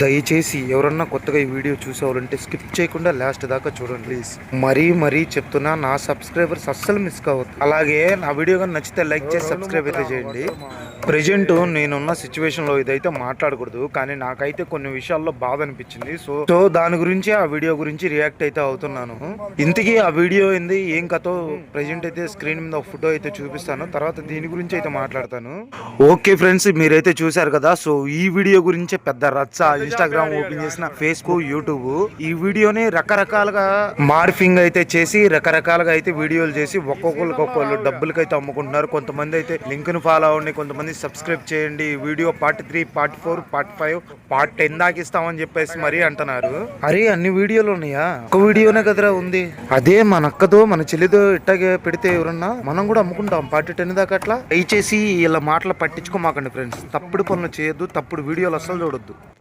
దయచేసి ఎవరన్నా కొత్తగా ఈ వీడియో చూసేవాళ్ళంటే స్కిప్ చేయకుండా లాస్ట్ దాకా చూడండి ప్లీజ్. మరీ మరీ చెప్తున్నా నా సబ్స్క్రైబర్స్ అస్సలు మిస్ కావద్దు. అలాగే నా వీడియో కానీ నచ్చితే లైక్ చేసి సబ్స్క్రైబ్ అయితే చేయండి. ప్రజెంట్ నేనున్న సిచ్యువేషన్లో ఇదైతే మాట్లాడకూడదు కానీ నాకైతే కొన్ని విషయాల్లో బాధ అనిపించింది. సో సో దాని గురించి ఆ వీడియో గురించి రియాక్ట్ అయితే అవుతున్నాను. ఇంతకీ ఆ వీడియో ఏంది ఏం కథో ప్రజెంట్ అయితే స్క్రీన్ మీద ఫోటో అయితే చూపిస్తాను. తర్వాత దీని గురించి అయితే మాట్లాడతాను. ఓకే ఫ్రెండ్స్ మీరైతే చూసారు కదా సో ఈ వీడియో గురించే పెద్ద రచ్చ ఇన్స్టాగ్రామ్ ఓపెన్ చేసిన ఫేస్బుక్ యూట్యూబ్ ఈ వీడియోని రకరకాలుగా మార్ఫింగ్ అయితే చేసి రకరకాలుగా అయితే వీడియోలు చేసి ఒక్కొక్కరికి ఒక్కొక్కరు డబ్బులకి అయితే అమ్ముకుంటున్నారు. కొంతమంది అయితే లింక్ను ఫాలో అవ్వండి కొంతమంది సబ్స్క్రైబ్ చేయండి. ఈ video part three part four part five part ten దాకా ఇస్తామని చెప్పేసి మరీ అంటున్నారు. అరే అన్ని వీడియోలు ఉన్నాయా? ఒక వీడియోనే కదరా ఉంది. అదే మన అక్కతో మన చెల్లితో ఇట్టాగే పెడితే ఎవరన్నా మనం కూడా అమ్ముకుంటాం. పార్ట్ టెన్ దాకా అట్లా. దయచేసి ఇలా మాటలు పట్టించుకోమాకండి ఫ్రెండ్స్ తప్పుడు పనులు చేయొద్దు తప్పుడు వీడియోలు అస్సలు చూడొద్దు.